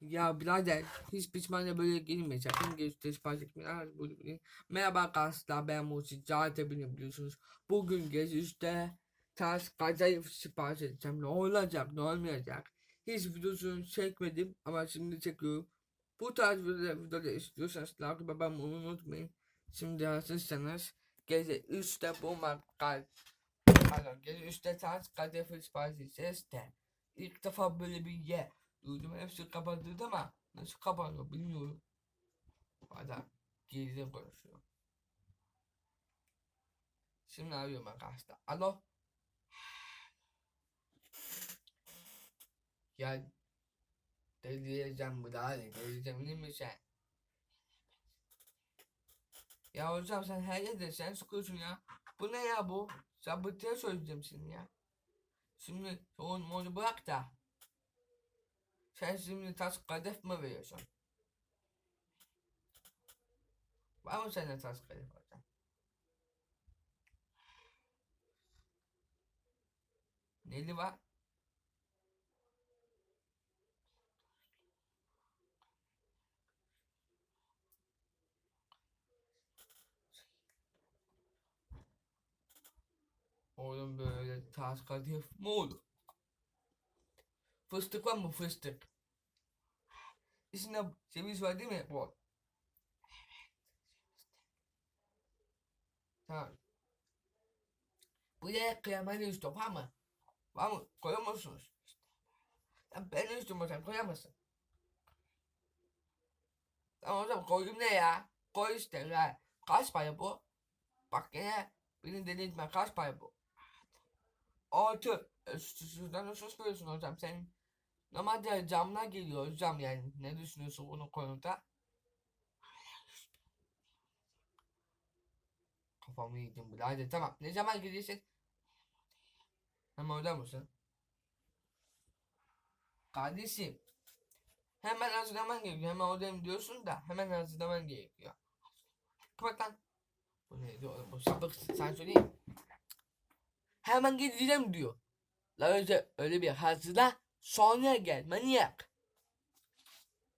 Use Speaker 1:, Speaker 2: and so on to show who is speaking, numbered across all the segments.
Speaker 1: Ya birader hiç pişmanla böyle girme sakın geçti sipariş etmeler. Bugün- Merhaba arkadaşlar ben Musi Cahit'e biliyorsunuz. Bugün gece işte ters kadayıf sipariş edeceğim. Ne olacak ne olmayacak. Hiç videosunu çekmedim ama şimdi çekiyorum. Bu tarz videoları istiyorsanız like olmayı unutmayın. Şimdi hazırsanız gece 3'te bu makal Pardon gece 3'te ters kadayıf sipariş edeceğiz de. İlk defa böyle bir yer Duydum hepsi kapatıldı ama nasıl kapanıyor bilmiyorum. Valla geride konuşuyor. Şimdi arıyorum arkadaşlar. Alo. Ya delireceğim bu da delireceğim değil mi sen? Ya hocam sen her yerde sen sıkıyorsun ya. Bu ne ya bu? Sabıtaya söyleyeceğim şimdi ya. Şimdi onu, onu bırak da. Sen şimdi tas kadef mi veriyorsun? Var mı sende tas kadef hocam? Neli var? Oğlum böyle tas kadef mi olur? Fıstık var mı fıstık? İçinde ceviz var değil mi? Bu. Tamam. Buraya kıyamayı istiyorum var mı? Var mı? Musunuz? Lan ben istiyorum sen koyamazsın. Tamam hocam koydum ne ya? Koy işte ya. Kaç para bu? Bak yine beni delirtme kaç para bu? Altı. E, Sizden sus veriyorsun hocam senin Normalde camlar geliyor hocam yani ne düşünüyorsun bunu konuda? Kafamı yedim bile. Hadi tamam. Ne zaman gidiyorsun? Hemen orada mısın? Kardeşim. Hemen hazırlaman gerekiyor. Hemen oradayım diyorsun da hemen hazırlaman gerekiyor. Kapat lan. Bu ne diyor? Bu sapık sen söyleyeyim. Hemen gideceğim diyor. La önce öyle bir hazırla. Sonra gel manyak.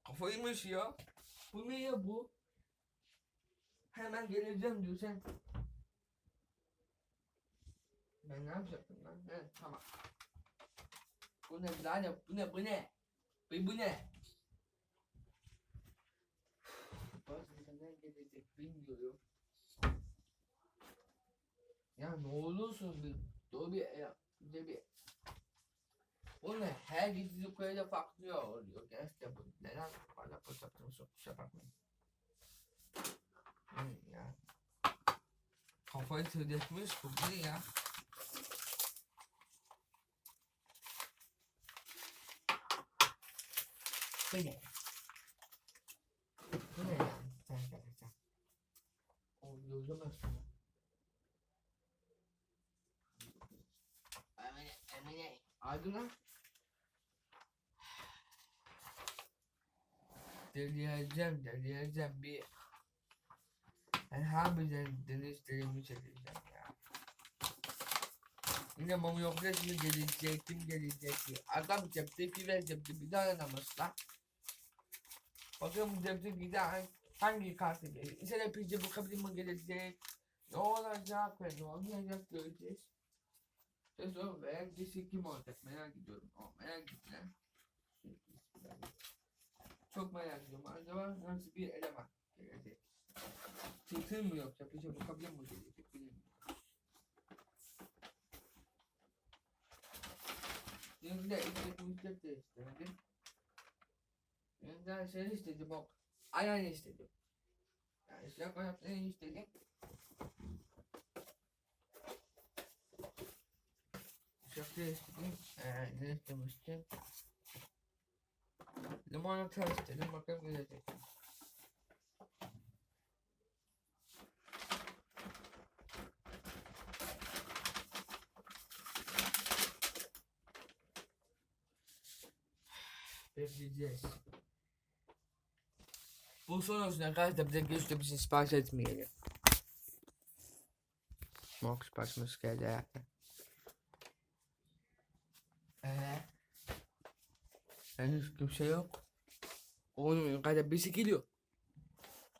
Speaker 1: Kafaymış ya. Bu ne ya bu? Hemen geleceğim diyor sen. Ben ne yapacaktım lan? He, tamam. Bu ne birader? Bu ne? Bu ne? Bu, bu ne? Bazen ne gelecek bilmiyorum. Ya ne olursun bir dur bir bir, bir ne? Her köyde farklı oluyor. Gerçekten bu neden bana fırsatını sokmuş bakmayın. Hmm, ya. Kafayı tırdatmış bu ne ya? Bu ne? Bu ne ya? Sen gel sen. O yollamazsın ya. Emine, Emine. Aydın lan. Delireceğim, delireceğim bir. Ben harbiden denizlerimi çekeceğim ya. Yine mama yok resmi gelecektim gelecektim. Adam cepteki ve cepte bir daha namus lan. Bakın cepte gider hangi kartı gelecek? İşte pizza bu kabin mi gelecek? Ne olacak ve ne olmayacak göreceğiz. Sezon ve dişi kim olacak merak ediyorum. O merak etme. Çok merak ediyorum. Acaba nasıl bir eleman gelecek? Tıltıl mı yoksa bu kabin mi gelecek bilmiyorum. De işte müddet de istemedim. Ben şey istedim o. Aynen istedim. Yani siyah ayaklarını istedim. Şaka istedim. Ee, ne istemiştim? Limonata istedim. Bakalım gelecek. Bekleyeceğiz. Bu son olsun arkadaşlar bize görüşte bir şey sipariş etmeyelim. Smoke siparişimiz geldi hayatım. Ee, henüz kimse yok. Oğlum yukarıda birisi geliyor.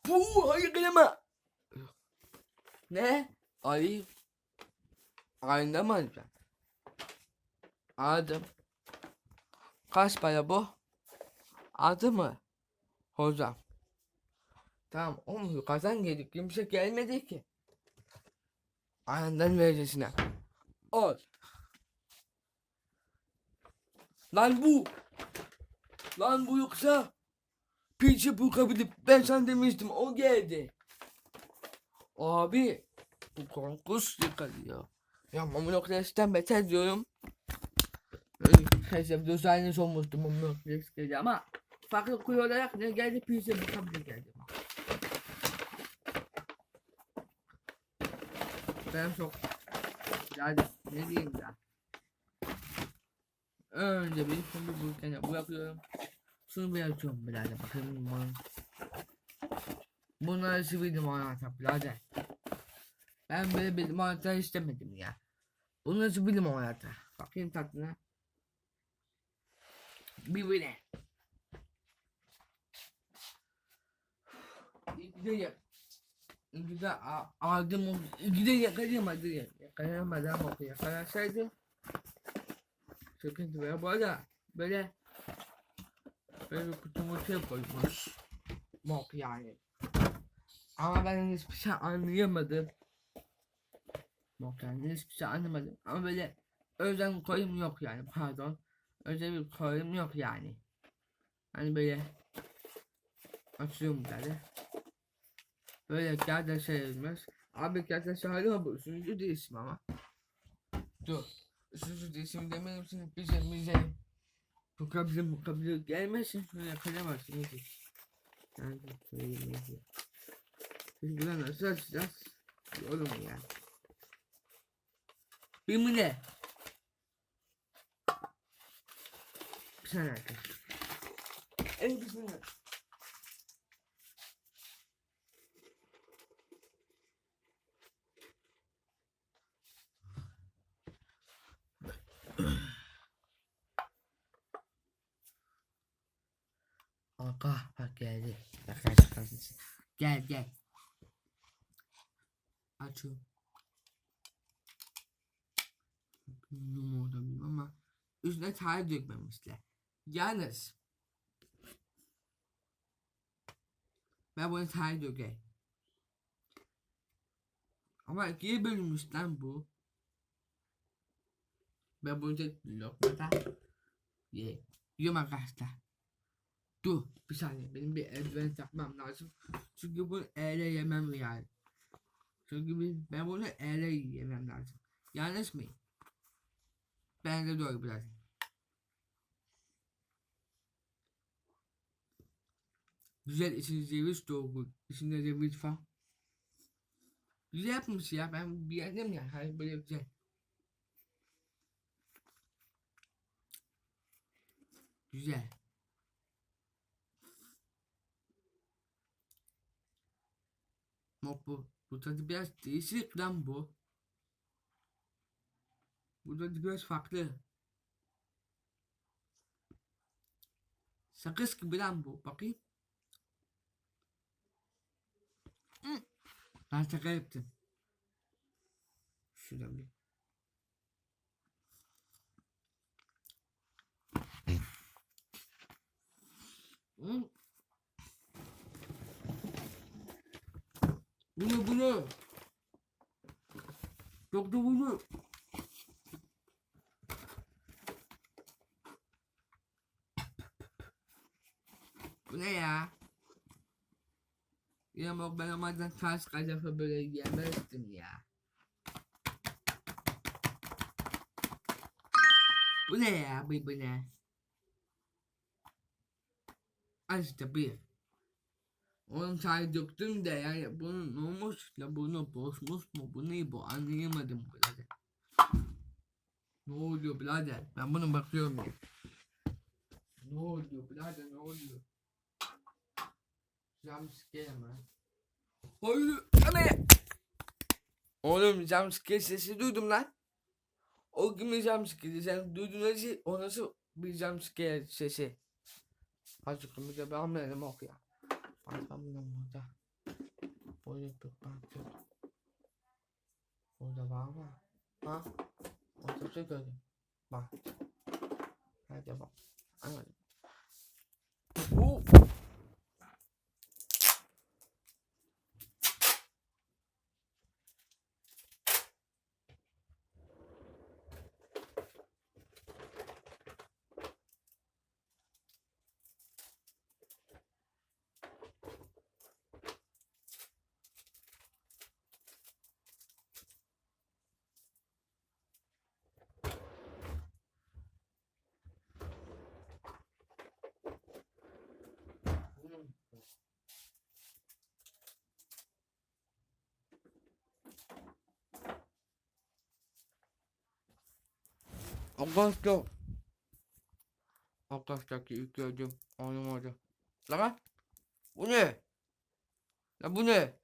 Speaker 1: Puu hayır geleme. Ne? Ali. Mı alacağım? Aldım. Kaç para bu? Aldı mı? Hocam. Tamam oğlum yukarıdan geldik. Kimse gelmedi ki. Ayından vereceksin ha. Al. Lan bu. Lan bu yoksa. Piçi bu kabili ben sana demiştim o geldi. Abi. Bu korkunç yakalıyor. Ya Mamulok Reis'ten beter diyorum. Neyse düzenli olmuştu Mamulok Reis geldi ama farklı kuyu olarak ne geldi piçi bu kabili geldi. Ben çok yani ne diyeyim ya. Önce bir şimdi bu ülkene bırakıyorum. Şunu bir açıyorum birader bakayım bana. Bunları sivildim anahtar birader. Ben böyle bir anahtar istemedim ya. Bunları sivildim anahtar. Bakayım tatlına. Birbirine. Gidelim. İkide a- aldım. İkide yakalayamadı ya. Yakalayamadı ama yakalasaydı. Sıkıntı var. Bu arada böyle böyle kutu mutu koymuş. Mok yani. Ama ben hiçbir şey anlayamadım. Mok yani hiçbir şey anlamadım. Ama böyle özel koyum yok yani pardon. Özel bir koyum yok yani. Hani böyle açıyorum böyle. Böyle gerçekten şey edilmez. Abi gerçekten şahane ama bu üçüncü değilsin ama. Dur. Üçüncü değilsin demedim seni bize bize. Bu kabile bu kabile gelmesin şöyle yakalayamazsın neyse. Yani söyleyeyim neyse. Şimdi ben nasıl açacağız? Oğlum ya. Bir mi ne? Bir saniye arkadaşlar. Bismillah. Aga bak geldi. Bak gel bak, Gel. Açıyorum. Bilmiyorum ama üstüne tarih dökmemişler. Yalnız ben bunu tarih dökeyim. Ama ikiye bölünmüş lan bu. Ben bunu tek lokmada ye. Yiyorum arkadaşlar. Dur bir saniye benim bir eldiven takmam lazım. Çünkü bunu ele yemem yani. Çünkü ben bunu ele yemem lazım. Yanlış mıyım? Ben de doğru biraz. Güzel içinde ceviz doğru. İçinde ceviz falan. Güzel yapmış ya ben beğendim ya. Hani böyle güzel. Güzel. Bak bu. Bu tadı biraz değişik lan bu. Bu tadı biraz farklı. Sakız gibi lan bu. Bakayım. Ben şaka yaptım. Şuradan bir. Bunu bunu. Yok da bunu. Bu ne ya? Ya bak ben amadan ters kadefe böyle yemezdim ya. Bu ne ya? Bu, bu ne? Al işte bir. Onun çay döktüm de yani bunun ne olmuş ya bunu bozmuş mu bu ne bu anlayamadım birader. Ne oluyor birader ben bunu bakıyorum ya. Ne oluyor birader ne oluyor? Jumpscare mi? Hayır ana Oğlum jumpscare sesi duydum lan. O kimin jumpscare sen duydun nasıl o nasıl bir jumpscare sesi? Hazırlıklı da ben benim ok ya. Bakalım burada. Böyle bir bakıyor. Burada var mı? Ha? Orada şey gördüm. Bak. Hadi bak. Anladım. Bu. Arkadaşlar. Arkadaşlar ki ilk gördüm. Anlamadım. Lan bu ne? Lan bu ne?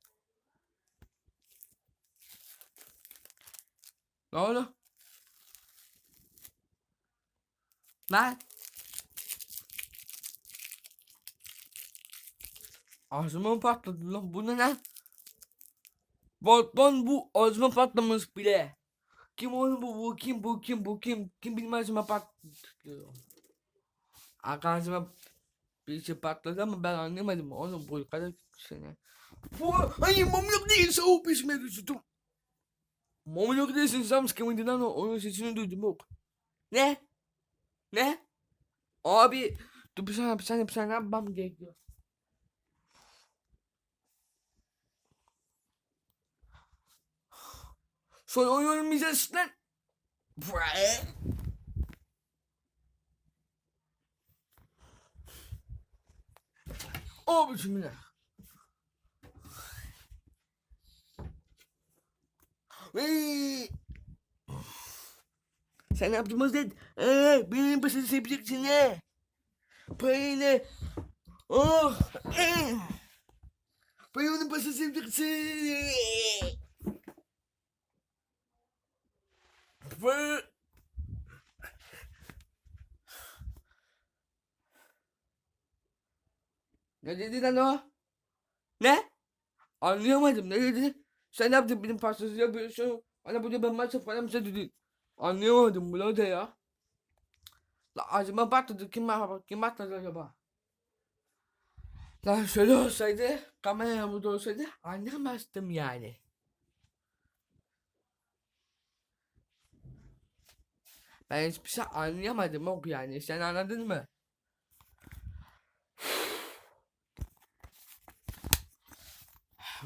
Speaker 1: Ne oldu? Lan? Ağzıma patladı lan. Bu ne lan? Balkon bu ağzıma patlamış bile. Kim oğlum bu? Bu kim? Bu kim? Bu kim? Kim bilmez mi patlıyor? Ağzıma bir şey patladı ama ben anlamadım. Oğlum bu kadar sene. Bu ay mamluk değil soğuk pişme düştüm. Mamluk değilsin lan o? Onun sesini duydum yok. Ne? Ne? Abi dur bir saniye bir saniye bir saniye yapmam gerekiyor. Son oynamayacağız lan. Bre. Oh. Hey. Sen yaptığımız dedi. Ee, benim pasını sepacaksın ne? Parayı ne? Oh. Ee. Parayı pasını sepacaksın. Ve Ne dedi lan o? Ne? Anlayamadım ne dedi? Sen yaptın benim pastası yapıyorsun. Bana burada ben masraf falan mı dedin? Anlayamadım bu da ya. La acaba patladı kim var kim patladı acaba? Lan şöyle olsaydı kamera burada olsaydı anlamazdım yani. Ben hiçbir şey anlayamadım ok yani. Sen anladın mı?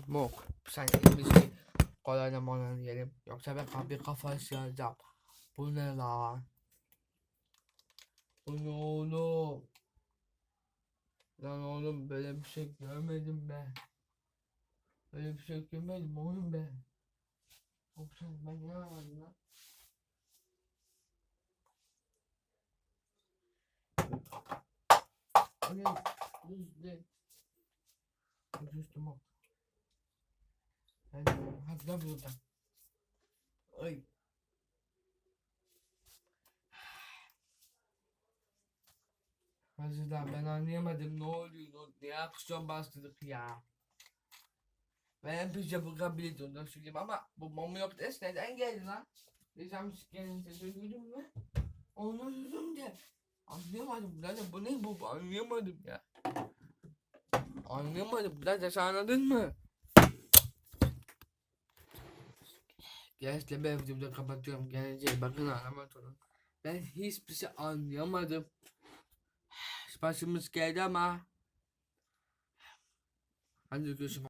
Speaker 1: Mok. Sen şey kolayla bana diyelim. Yoksa ben bir kafa sıyıracağım. Bu ne lan? Bu ne oğlum? Lan oğlum böyle bir şey görmedim ben. Böyle bir şey görmedim oğlum ben. Yoksa ben ne yapayım lan? Hani düzde. Düzdüm o. Hadi, hadi lan buradan. Ay. Hazırlan ben anlayamadım ne oluyor ne, aksiyon bastırdık ya. Ben şey bırakabilirdim ondan söyleyeyim ama bu mama yok des neden geldi lan? Diyeceğim gelince duydun mu? Onu duydum de. Anlayamadım birader bu ne bu anlayamadım ya. Anlayamadım birader sen anladın mı? Gerçekten ben videomu kapatıyorum. Geleceğe bakın anlamak olun. Ben hiçbir şey anlayamadım. Başımız geldi ama. Hadi görüşürüz.